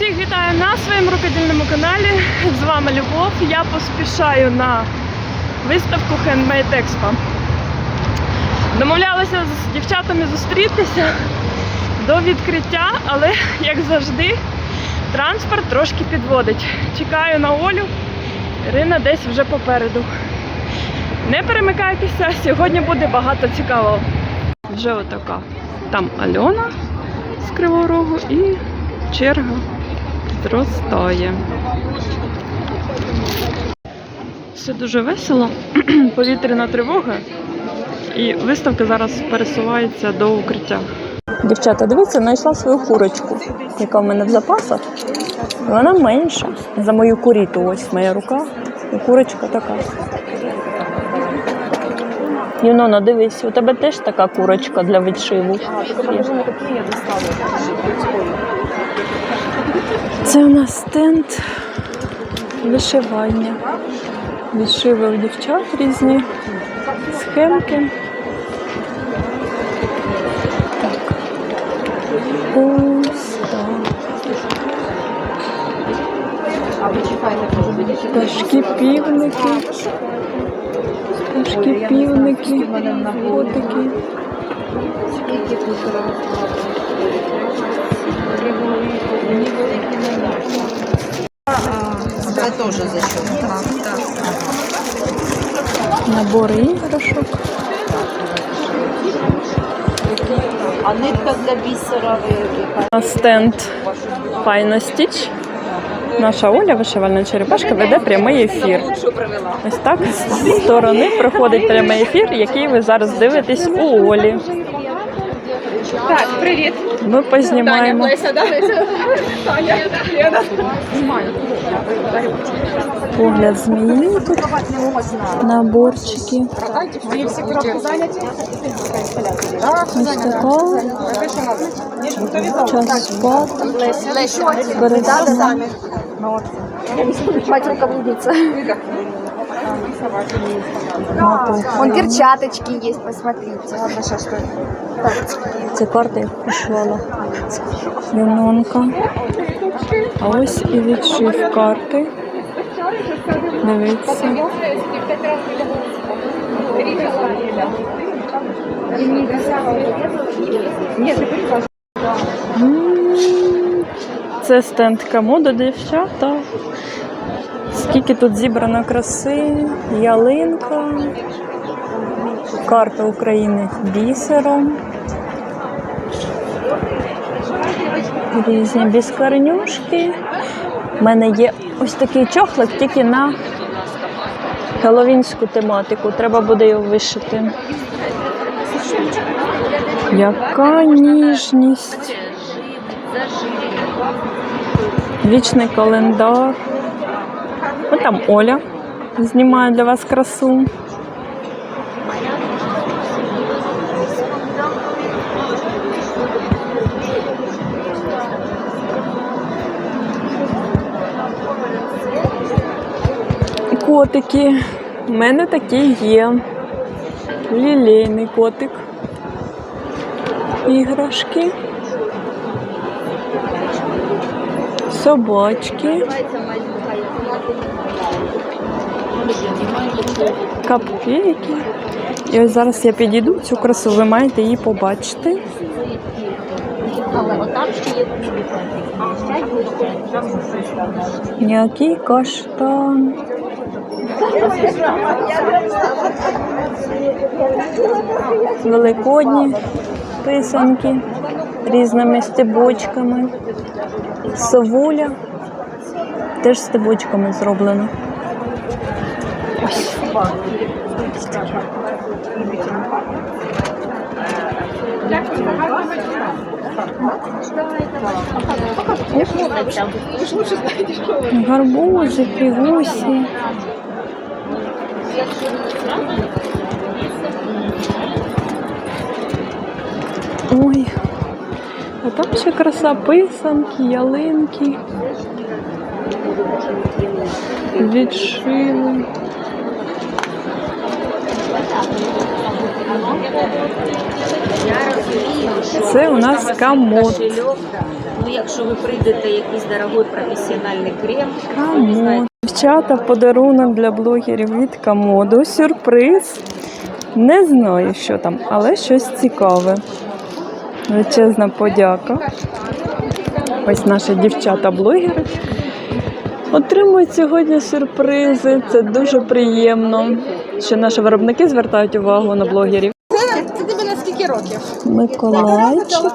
Всіх вітаю на своєму рукодільному каналі. З вами Любов. Я поспішаю на виставку Handmade Expo. Домовлялася з дівчатами зустрітися до відкриття, але як завжди, транспорт трошки підводить. Чекаю на Олю. Ірина десь вже попереду. Не перемикайтеся, сьогодні буде багато цікавого. Вже отака. Там Альона з Кривого Рогу і черга зростає. Все дуже весело, повітряна тривога, і виставка зараз пересувається до укриття. Дівчата, дивіться, знайшла свою курочку, яка в мене в запасах. Вона менша за мою куріту. Ось моя рука. І курочка така. Юнона, дивись, у тебе теж така курочка для відшиву. є. Це у нас стенд вишивання. Відшиви у дівчат різні схемки. Так. Ось так. Пташки півники. Пташки півники. Котики. Це теж за що? Набори іграшок. А нитка для бісера? На стенд Файна Стіч. Наша Оля, вишивальна черепашка, веде прямий ефір. Ось так з сторони проходить прямий ефір, який ви зараз дивитесь у Олі. Так, привіт. Ми познімаємо. Леся, да, Леся? Таня, Лена. Погляд змії тут. Наборчики. Мої всі коробки зайняті. Ось така. Час спати. Леся. Перед сном. Мать руководится. Вон перчаточки есть, посмотрите. Це карта, як прийшла. Юнонка. А ось і відшив карти. Дивіться. Це стенд комоду дівчата. Скільки тут зібрано краси, ялинка, карта України бісером. Різні біскарнюшки. У мене є ось такий чохлик тільки на хеловінську тематику. Треба буде його вишити. Яка ніжність. Вічний календар. Там Оля знімає для вас красу. Котики. У мене такі є. Лілейний котик. Іграшки. Собачки. Капкейки. І ось зараз я підійду цю красу, ви маєте її побачити. М'який каштан. Великодні писанки різними стебочками. Совуля теж стебочками зроблено. Ось. Гарбузи, гусі. Ой, а там ще краса писанки, ялинки. Відшили. Це у нас комод. Ну, якщо ви прийдете якийсь дорогой професіональний крем, Камод. Дівчата, подарунок для блогерів від Камоду. Сюрприз. Не знаю, що там, але щось цікаве. Величезна подяка. Ось наші дівчата-блогери. Отримують сьогодні сюрпризи. Це дуже приємно, що наші виробники звертають увагу на блогерів. Скільки років? Миколайчик.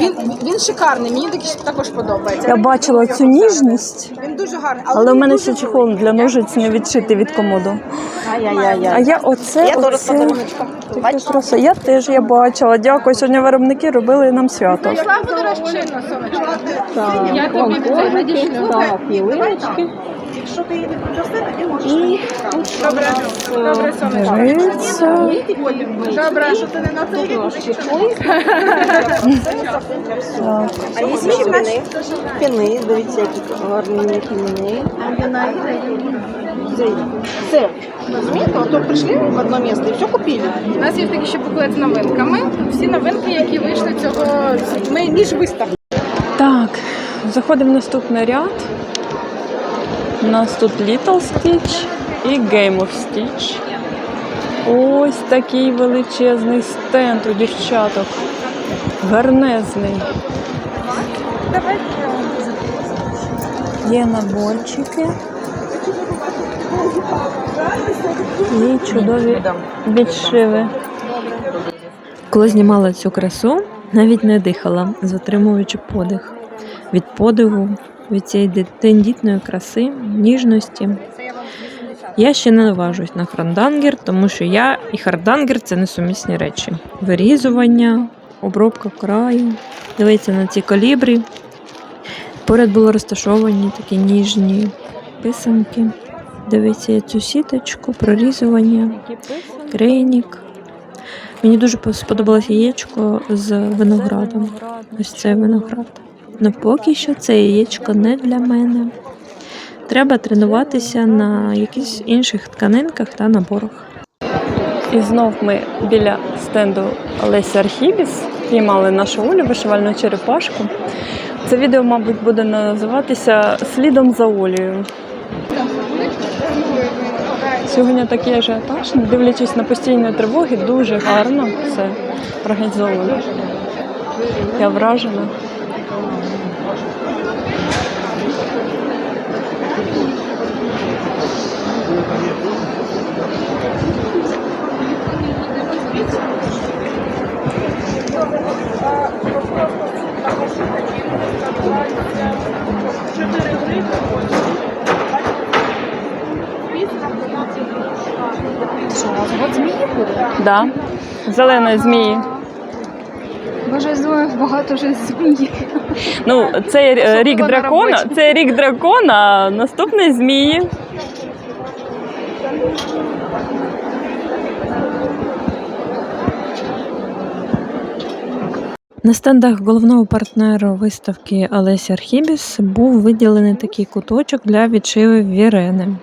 Він, він шикарний, мені такий також подобається. Я бачила цю ніжність, Він дуже гарний. але у мене ще чехол для ножиць не відшитий від комоду. А я оце, Я оце таке краса. Я теж я бачила. Дякую. Сьогодні виробники робили нам свято. Буду розчинна, сонечко. Я тобі це надішлю. Так, ялиночки. І Добре, добре, сонечко. Дивіться. Добре, що ти не на це Так. А є ще піни. Дивіться, які гарні піни. Все. Розумієте, то прийшли в одне місце і все купили. У нас є такий ще буклет з новинками. Всі новинки, які вийшли цього ми- між виставками. Так, заходимо в наступний ряд. У нас тут Little Stitch і Game of Stitch. Ось такий величезний стенд у дівчаток. Гарнезний. Є наборчики. І чудові відшиви. Коли знімала цю красу, навіть не дихала, затримуючи подих. Від подиву, від цієї тендітної краси, ніжності. Я ще не наважусь на храндангер, тому що я і хардангер це несумісні речі. Вирізування, обробка краю, дивіться на ці колібрі. Поряд були розташовані такі ніжні писанки. Дивіться цю сіточку, прорізування, крейнік. Мені дуже сподобалось яєчко з виноградом. Ось це виноград. Ну поки що це яєчко не для мене. Треба тренуватися на якихось інших тканинках та наборах. І знов ми біля стенду Лесі Архібіс піймали нашу Олю, вишивальну черепашку. Це відео, мабуть, буде називатися Слідом за Олею. Сьогодні такий ажіотаж, дивлячись на постійні тривоги, дуже гарно все організовано. Я вражена. Да. Зеленої змії. Боже, я багато вже змії. Ну, це е, рік дракона, це рік дракона, а наступний змії. На стендах головного партнера виставки Олесі Архібіс був виділений такий куточок для відшивів Вірени.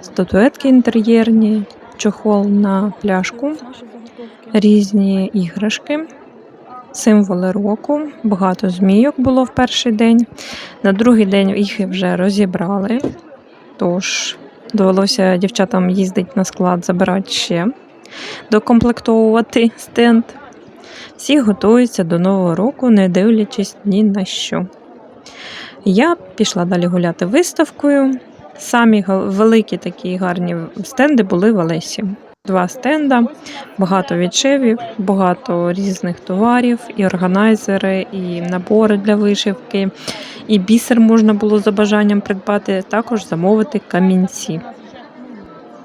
Статуетки інтер'єрні, чохол на пляшку, різні іграшки, символи року. Багато змійок було в перший день. На другий день їх вже розібрали. Тож довелося дівчатам їздити на склад, забирати ще, докомплектовувати стенд. Всі готуються до Нового року, не дивлячись ні на що. Я пішла далі гуляти виставкою. Самі великі такі гарні стенди були в Олесі. Два стенда, багато відшивів, багато різних товарів, і органайзери, і набори для вишивки, і бісер можна було за бажанням придбати, також замовити камінці.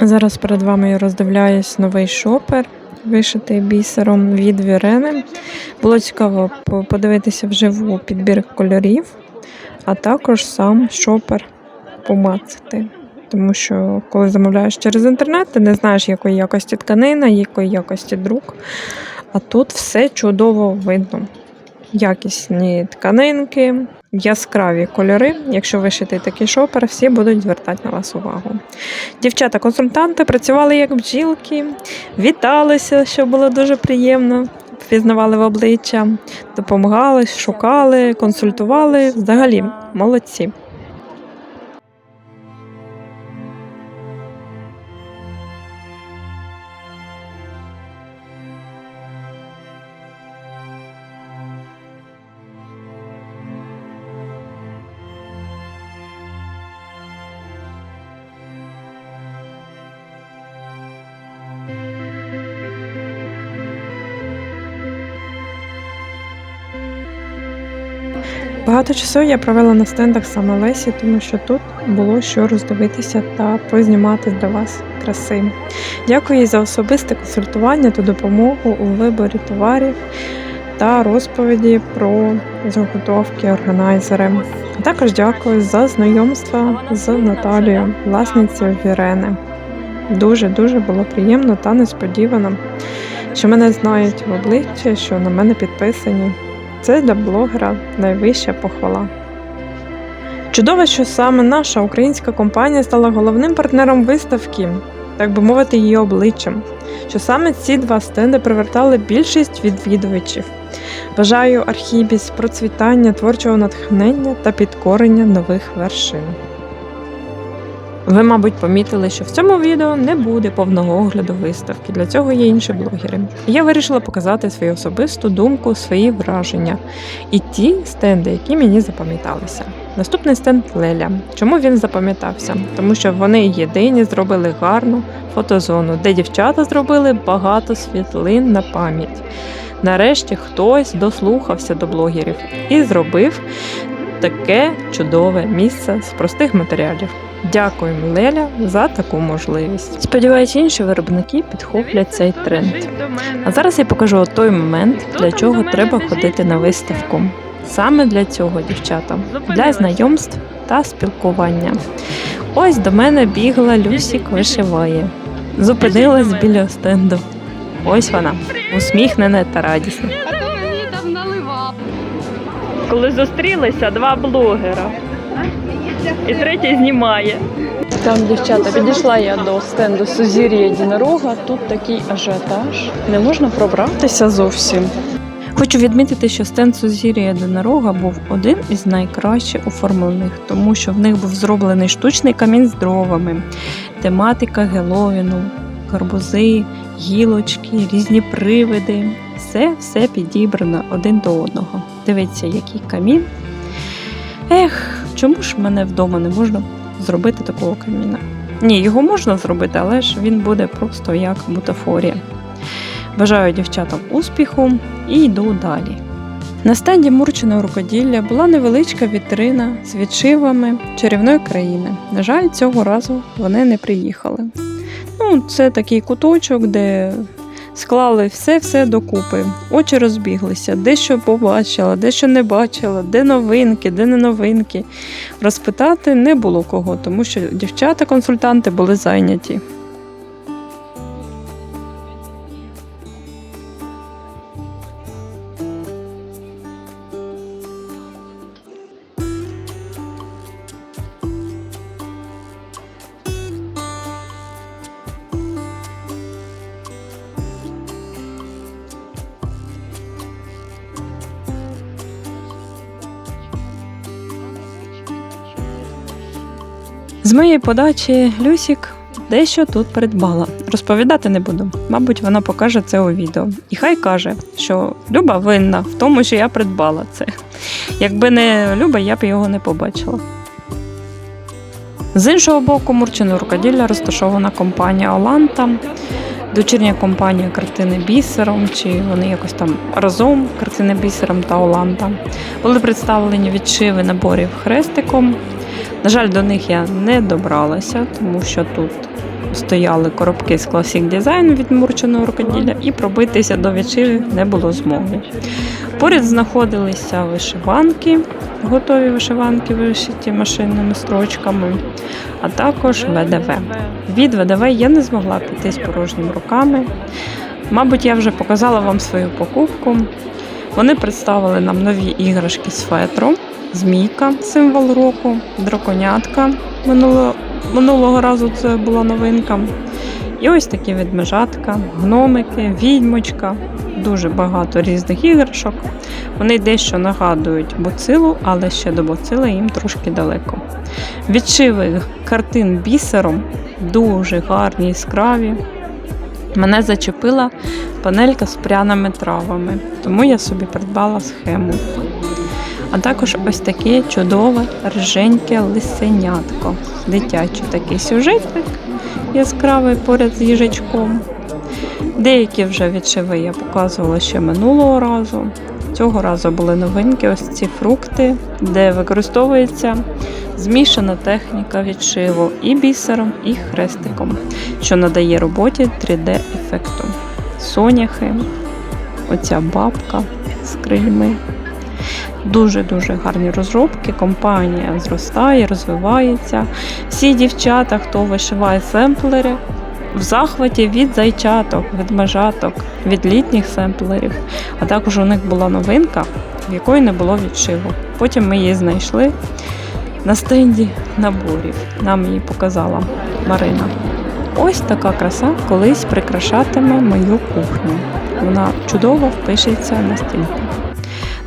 Зараз перед вами я роздивляюсь новий шопер, вишитий бісером від Вірени. Було цікаво подивитися вживу підбір кольорів, а також сам шопер помацати. Тому що коли замовляєш через інтернет, ти не знаєш, якої якості тканина, якої якості друк. А тут все чудово видно. Якісні тканинки, яскраві кольори. Якщо вишитий такий шопер, всі будуть звертати на вас увагу. Дівчата-консультанти працювали як бджілки, віталися, що було дуже приємно. впізнавали в обличчя, допомагали, шукали, консультували. Взагалі, молодці. Багато часу я провела на стендах саме Лесі, тому що тут було що роздивитися та познімати для вас краси. Дякую їй за особисте консультування та допомогу у виборі товарів та розповіді про заготовки органайзери. А Також дякую за знайомство з Наталією, власницею Вірени. Дуже дуже було приємно та несподівано, що мене знають в обличчя, що на мене підписані. Це для блогера найвища похвала. Чудово, що саме наша українська компанія стала головним партнером виставки, так би мовити, її обличчям, що саме ці два стенди привертали більшість відвідувачів. Бажаю архібіс процвітання, творчого натхнення та підкорення нових вершин. Ви, мабуть, помітили, що в цьому відео не буде повного огляду виставки. Для цього є інші блогери. Я вирішила показати свою особисту думку, свої враження і ті стенди, які мені запам'яталися. Наступний стенд Леля. Чому він запам'ятався? Тому що вони єдині зробили гарну фотозону, де дівчата зробили багато світлин на пам'ять. Нарешті хтось дослухався до блогерів і зробив таке чудове місце з простих матеріалів. Дякуємо Леля за таку можливість. Сподіваюсь, інші виробники підхоплять цей тренд. А зараз я покажу той момент, для чого треба ходити на виставку. Саме для цього, дівчата, для знайомств та спілкування. Ось до мене бігла Люсік вишиває. Зупинилась біля стенду. Ось вона, усміхнена та радісна. Коли зустрілися два блогера. І третій знімає. Там, дівчата, підійшла я до стенду Сузір'я єдинорога. Тут такий ажіотаж. Не можна пробратися зовсім. Хочу відмітити, що стенд Сузір'я єдинорога був один із найкраще оформлених, тому що в них був зроблений штучний камінь з дровами, тематика Геловіну, гарбузи, гілочки, різні привиди. Все все підібрано один до одного. Дивіться, який камін. Ех, чому ж мене вдома не можна зробити такого каміна? Ні, його можна зробити, але ж він буде просто як бутафорія. Бажаю дівчатам успіху і йду далі. На стенді Мурчиного рукоділля була невеличка вітрина з відшивами чарівної країни. На жаль, цього разу вони не приїхали. Ну, це такий куточок, де склали все-все докупи. Очі розбіглися, дещо побачила, дещо не бачила, де новинки, де не новинки. Розпитати не було кого, тому що дівчата-консультанти були зайняті. З моєї подачі Люсік дещо тут придбала. Розповідати не буду. Мабуть, вона покаже це у відео. І хай каже, що Люба винна в тому, що я придбала це. Якби не Люба, я б його не побачила. З іншого боку, Мурчино рукоділля розташована компанія Оланта, дочірня компанія картини бісером, чи вони якось там разом картини бісером та Оланта. Були представлені відшиви наборів хрестиком. На жаль, до них я не добралася, тому що тут стояли коробки з Classic Design від мурченого рукоділля, і пробитися до відшивів не було змоги. Поряд знаходилися вишиванки, готові вишиванки, вишиті машинними строчками, а також ВДВ. Від ВДВ я не змогла піти з порожніми руками. Мабуть, я вже показала вам свою покупку. Вони представили нам нові іграшки з фетру, змійка, символ року, драконятка. Минуло, минулого разу це була новинка. І ось такі ведмежатка, гномики, відьмочка, дуже багато різних іграшок. Вони дещо нагадують буцилу, але ще до буцили їм трошки далеко. Відшиви картин бісером дуже гарні, яскраві. Мене зачепила панелька з пряними травами, тому я собі придбала схему. А також ось таке чудове рженьке лисенятко. Дитячий такий сюжетик яскравий поряд з їжачком. Деякі вже відшиви я показувала ще минулого разу. Цього разу були новинки, ось ці фрукти, де використовується змішана техніка відшиву і бісером, і хрестиком, що надає роботі 3D-ефекту. Соняхи, оця бабка з крильми. Дуже-дуже гарні розробки. Компанія зростає, розвивається. Всі дівчата, хто вишиває семплери, в захваті від зайчаток, від межаток, від літніх семплерів. А також у них була новинка, в якої не було відшиву. Потім ми її знайшли на стенді наборів. Нам її показала Марина. Ось така краса колись прикрашатиме мою кухню. Вона чудово впишеться на стінку.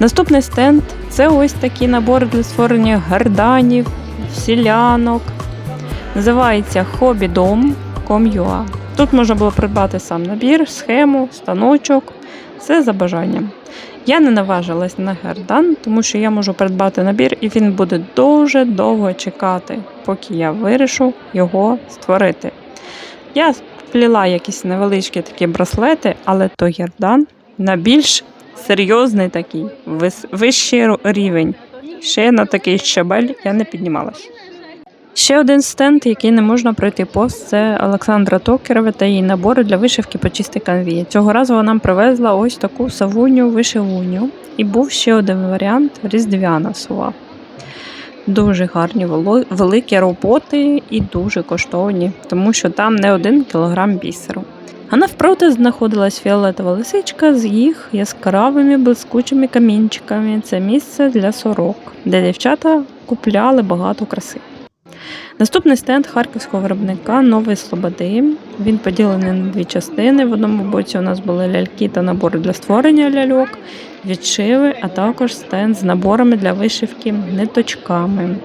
Наступний стенд це ось такі набори для створення гарданів, сілянок. Називається hobby.com.ua. Тут можна було придбати сам набір, схему, станочок, все за бажанням. Я не наважилась на гардан, тому що я можу придбати набір, і він буде дуже довго чекати, поки я вирішу його створити. Я спліла якісь невеличкі такі браслети, то той гердан на більш серйозний такий, вищий рівень. Ще на такий щабель я не піднімалась. Ще один стенд, який не можна пройти повз, це Олександра Токерова та її набори для вишивки по чистій канві. Цього разу вона привезла ось таку савуню вишивуню. І був ще один варіант різдвяна сова. Дуже гарні великі роботи і дуже коштовні, тому що там не один кілограм бісеру. А навпроти знаходилась фіолетова лисичка з їх яскравими блискучими камінчиками. Це місце для сорок, де дівчата купляли багато краси. Наступний стенд харківського виробника Новий Слободи. Він поділений на дві частини. В одному боці у нас були ляльки та набори для створення ляльок, відшиви, а також стенд з наборами для вишивки ниточками.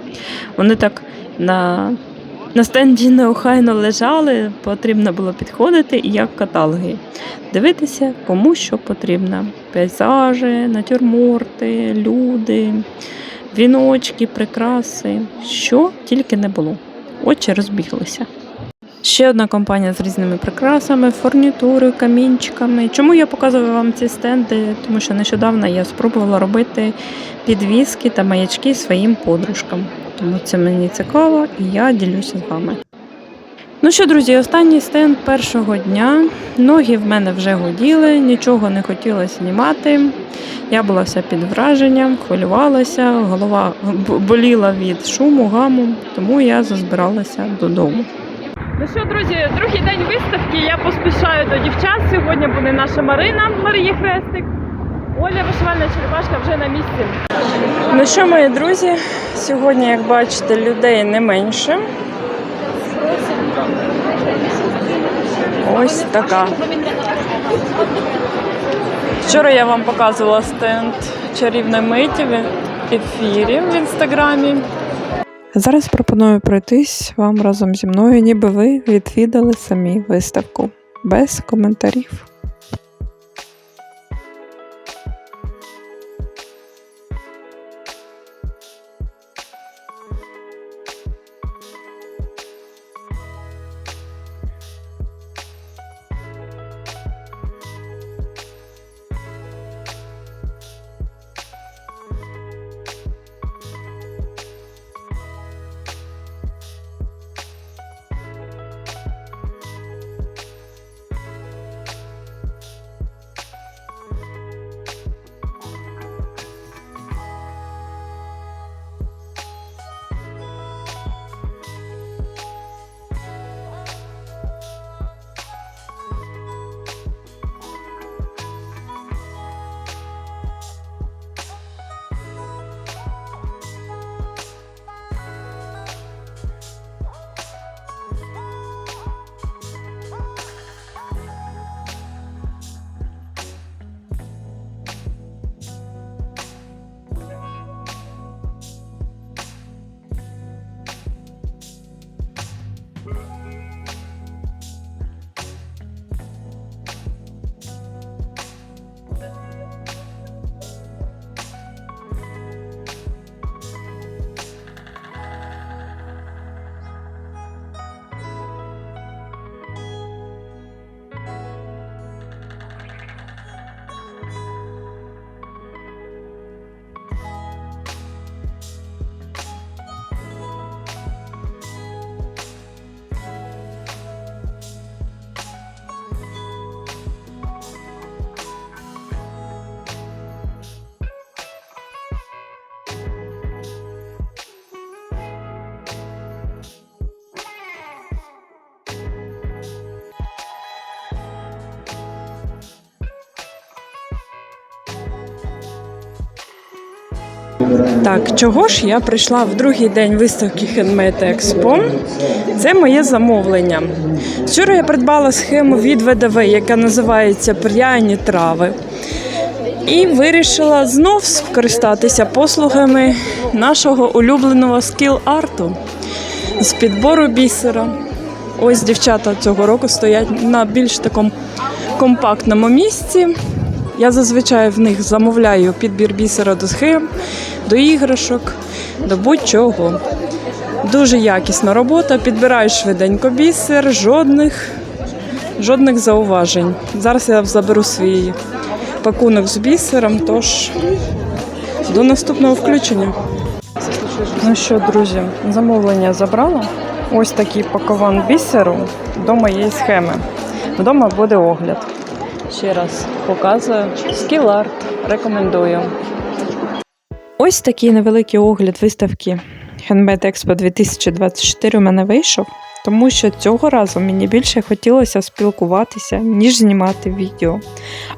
Вони так на, на стенді неохайно лежали, потрібно було підходити і як каталоги. Дивитися, кому що потрібно: пейзажі, натюрморти, люди віночки, прикраси, що тільки не було. Очі розбіглися. Ще одна компанія з різними прикрасами, фурнітурою, камінчиками. Чому я показую вам ці стенди? Тому що нещодавно я спробувала робити підвіски та маячки своїм подружкам. Тому це мені цікаво і я ділюся з вами. Ну що, друзі, останній стенд першого дня. Ноги в мене вже годіли, нічого не хотілося знімати. Я була вся під враженням, хвилювалася, голова боліла від шуму, гаму, тому я зазбиралася додому. Ну що, друзі, другий день виставки. Я поспішаю до дівчат. Сьогодні буде наша Марина, Марія Хрестик. Оля вишивальна черепашка вже на місці. Ну що, мої друзі, сьогодні, як бачите, людей не менше. Ось така. Вчора я вам показувала стенд чарівної миті в ефірі в інстаграмі. Зараз пропоную пройтись вам разом зі мною, ніби ви відвідали самі виставку без коментарів. Так, чого ж я прийшла в другий день виставки Handmade Expo? Це моє замовлення. Вчора я придбала схему від ВДВ, яка називається Пряні трави. І вирішила знов скористатися послугами нашого улюбленого скіл-арту з підбору бісера. Ось дівчата цього року стоять на більш такому компактному місці. Я зазвичай в них замовляю підбір бісера до схем, до іграшок, до будь-чого. Дуже якісна робота, підбираєш швиденько бісер, жодних, жодних зауважень. Зараз я заберу свій пакунок з бісером, тож до наступного включення. Ну що, друзі, замовлення забрала. Ось такий пакован бісеру до моєї схеми. Вдома буде огляд. Ще раз показую. Скіл-арт. Рекомендую. Ось такий невеликий огляд виставки Handmade Expo 2024 у мене вийшов, тому що цього разу мені більше хотілося спілкуватися, ніж знімати відео.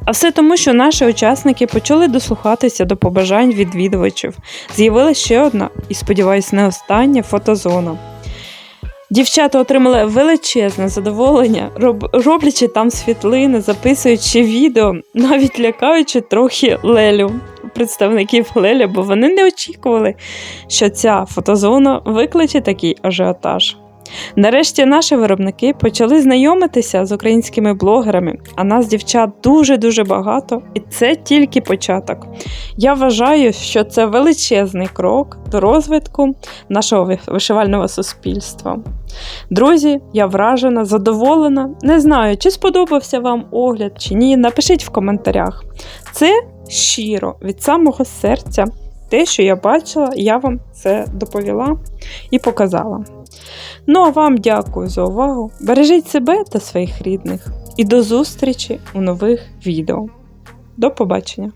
А все тому, що наші учасники почали дослухатися до побажань відвідувачів. З'явилася ще одна, і сподіваюсь, не остання фотозона. Дівчата отримали величезне задоволення, роб- роблячи там світлини, записуючи відео, навіть лякаючи трохи Лелю, представників Леля, бо вони не очікували, що ця фотозона викличе такий ажіотаж. Нарешті наші виробники почали знайомитися з українськими блогерами, а нас, дівчат, дуже-дуже багато, і це тільки початок. Я вважаю, що це величезний крок до розвитку нашого вишивального суспільства. Друзі, я вражена, задоволена. Не знаю, чи сподобався вам огляд чи ні. Напишіть в коментарях. Це щиро від самого серця. Те, що я бачила, я вам це доповіла і показала. Ну а вам дякую за увагу. Бережіть себе та своїх рідних. І до зустрічі у нових відео. До побачення!